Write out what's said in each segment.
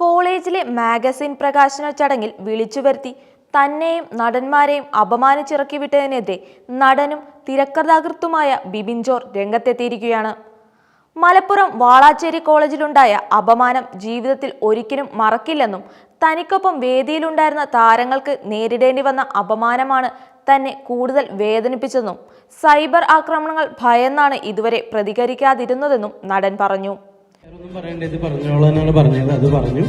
കോളേജിലെ മാഗസിൻ പ്രകാശന ചടങ്ങിൽ വിളിച്ചു വരുത്തി തന്നെയും നടന്മാരെയും അപമാനിച്ചിറക്കി വിട്ടതിനെതിരെ നടനും തിരക്കഥാകൃത്തുമായ ബിബിൻ ജോർ രംഗത്തെത്തിയിരിക്കുകയാണ്. മലപ്പുറം വാളാച്ചേരി കോളേജിലുണ്ടായ അപമാനം ജീവിതത്തിൽ ഒരിക്കലും മറക്കില്ലെന്നും തനിക്കൊപ്പം വേദിയിലുണ്ടായിരുന്ന താരങ്ങൾക്ക് നേരിടേണ്ടി വന്ന അപമാനമാണ് തന്നെ കൂടുതൽ വേദനിപ്പിച്ചതെന്നും സൈബർ ആക്രമണങ്ങൾ ഭയന്നാണ് ഇതുവരെ പ്രതികരിക്കാതിരുന്നതെന്നും നടൻ പറഞ്ഞു. വേറൊന്നും പറയണ്ട ഇത് പറഞ്ഞോളാനാണ് പറഞ്ഞത്. അത് പറഞ്ഞു.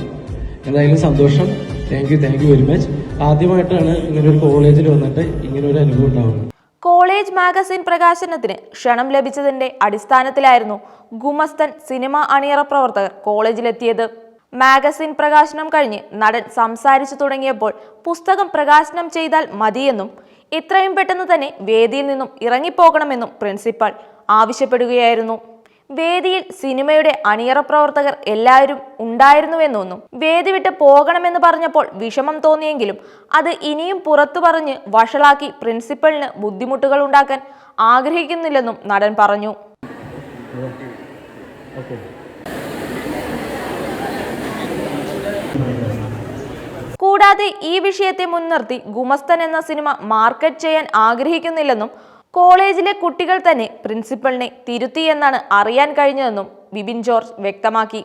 എന്തായാലും സന്തോഷം. Thank you thank you very much ആദ്യമായിട്ടാണ് ഇങ്ങനെ ഒരു കോളേജിൽ വന്നിട്ട് ഇങ്ങനെ ഒരു അനുഭവം ഉണ്ടാവുന്നത്. കോളേജ് മാഗസിൻ പ്രകാശനത്തിന് ക്ഷണം ലഭിച്ചതിന്റെ അടിസ്ഥാനത്തിലായിരുന്നു ഗുമസ്തൻ സിനിമ അണിയറ പ്രവർത്തകർ കോളേജിലെത്തിയത്. മാഗസിൻ പ്രകാശനം കഴിഞ്ഞ് നടൻ സംസാരിച്ചു തുടങ്ങിയപ്പോൾ പുസ്തകം പ്രകാശനം ചെയ്താൽ മതിയെന്നും ഇത്രയും പെട്ടെന്ന് തന്നെ വേദിയിൽ നിന്നും ഇറങ്ങിപ്പോകണമെന്നും പ്രിൻസിപ്പാൾ ആവശ്യപ്പെടുകയായിരുന്നു. വേദിയിൽ സിനിമയുടെ അണിയറ പ്രവർത്തകർ എല്ലാവരും ഉണ്ടായിരുന്നുവെന്നൊന്നും വേദി വിട്ട് പോകണമെന്ന് പറഞ്ഞപ്പോൾ വിഷമം തോന്നിയെങ്കിലും അത് ഇനിയും പുറത്തു പറഞ്ഞ് വഷളാക്കി പ്രിൻസിപ്പലിന് ബുദ്ധിമുട്ടുകൾ ഉണ്ടാക്കാൻ ആഗ്രഹിക്കുന്നില്ലെന്നും നടൻ പറഞ്ഞു. കൂടാതെ ഈ വിഷയത്തെ മുൻനിർത്തി ഗുമസ്തൻ എന്ന സിനിമ മാർക്കറ്റ് ചെയ്യാൻ ആഗ്രഹിക്കുന്നില്ലെന്നും കോളേജിലെ കുട്ടികൾ തന്നെ പ്രിൻസിപ്പലിനെ തിരുത്തിയെന്നാണ് അറിയാൻ കഴിഞ്ഞതെന്നും ബിബിൻ ജോർജ് വ്യക്തമാക്കി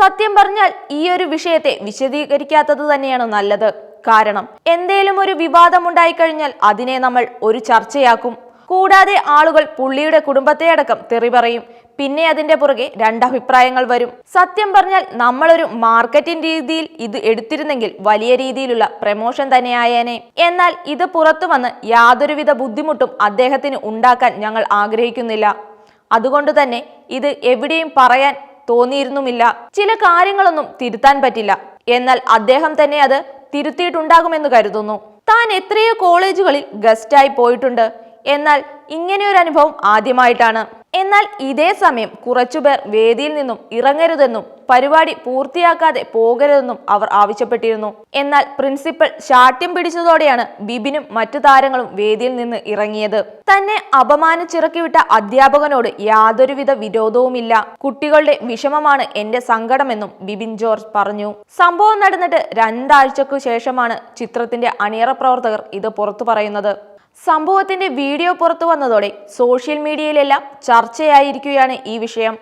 സത്യം പറഞ്ഞാൽ ഈ ഒരു വിഷയത്തെ വിശദീകരിക്കാത്തത് തന്നെയാണ് നല്ലത്. കാരണം എന്തേലും ഒരു വിവാദം ഉണ്ടായിക്കഴിഞ്ഞാൽ അതിനെ നമ്മൾ ഒരു ചർച്ചയാക്കും കൂടാതെ ആളുകൾ പുള്ളിയുടെ കുടുംബത്തെ അടക്കം തെറി പറയും. പിന്നെ അതിന്റെ പുറകെ രണ്ടഭിപ്രായങ്ങൾ വരും. സത്യം പറഞ്ഞാൽ നമ്മളൊരു മാർക്കറ്റിംഗ് രീതിയിൽ ഇത് എടുത്തിരുന്നെങ്കിൽ വലിയ രീതിയിലുള്ള പ്രമോഷൻ തന്നെയായേനെ. എന്നാൽ ഇത് പുറത്തു വന്ന് യാതൊരുവിധ ബുദ്ധിമുട്ടും അദ്ദേഹത്തിന് ഉണ്ടാക്കാൻ ഞങ്ങൾ ആഗ്രഹിക്കുന്നില്ല. അതുകൊണ്ട് തന്നെ ഇത് എവിടെയും പറയാൻ തോന്നിയിരുന്നുമില്ല. ചില കാര്യങ്ങളൊന്നും തിരുത്താൻ പറ്റില്ല. എന്നാൽ അദ്ദേഹം തന്നെ അത് തിരുത്തിയിട്ടുണ്ടാകുമെന്ന് കരുതുന്നു. താൻ എത്രയോ കോളേജുകളിൽ ഗസ്റ്റായി പോയിട്ടുണ്ട്. എന്നാൽ ഇങ്ങനെയൊരു അനുഭവം ആദ്യമായിട്ടാണ്. എന്നാൽ ഇതേ സമയം കുറച്ചുപേർ വേദിയിൽ നിന്നും ഇറങ്ങരുതെന്നും പരിപാടി പൂർത്തിയാക്കാതെ പോകരുതെന്നും അവർ ആവശ്യപ്പെട്ടിരുന്നു. എന്നാൽ പ്രിൻസിപ്പൽ ശാഠ്യം പിടിച്ചതോടെയാണ് ബിബിനും മറ്റു താരങ്ങളും വേദിയിൽ നിന്ന് ഇറങ്ങിയത്. തന്നെ അപമാനിച്ചിറക്കിവിട്ട അധ്യാപകനോട് യാതൊരുവിധ വിരോധവുമില്ല. കുട്ടികളുടെ വിഷമമാണ് എന്റെ സങ്കടമെന്നും ബിബിൻ ജോർജ് പറഞ്ഞു. സംഭവം നടന്നിട്ട് രണ്ടാഴ്ചക്കു ശേഷമാണ് ചിത്രത്തിന്റെ അണിയറ പ്രവർത്തകർ ഇത് പുറത്തു പറയുന്നത്. സംഭവത്തിന്റെ വീഡിയോ പുറത്തു വന്നതോടെ സോഷ്യൽ മീഡിയയിലെല്ലാം ചർച്ചയായിരിക്കുകയാണ് ഈ വിഷയം.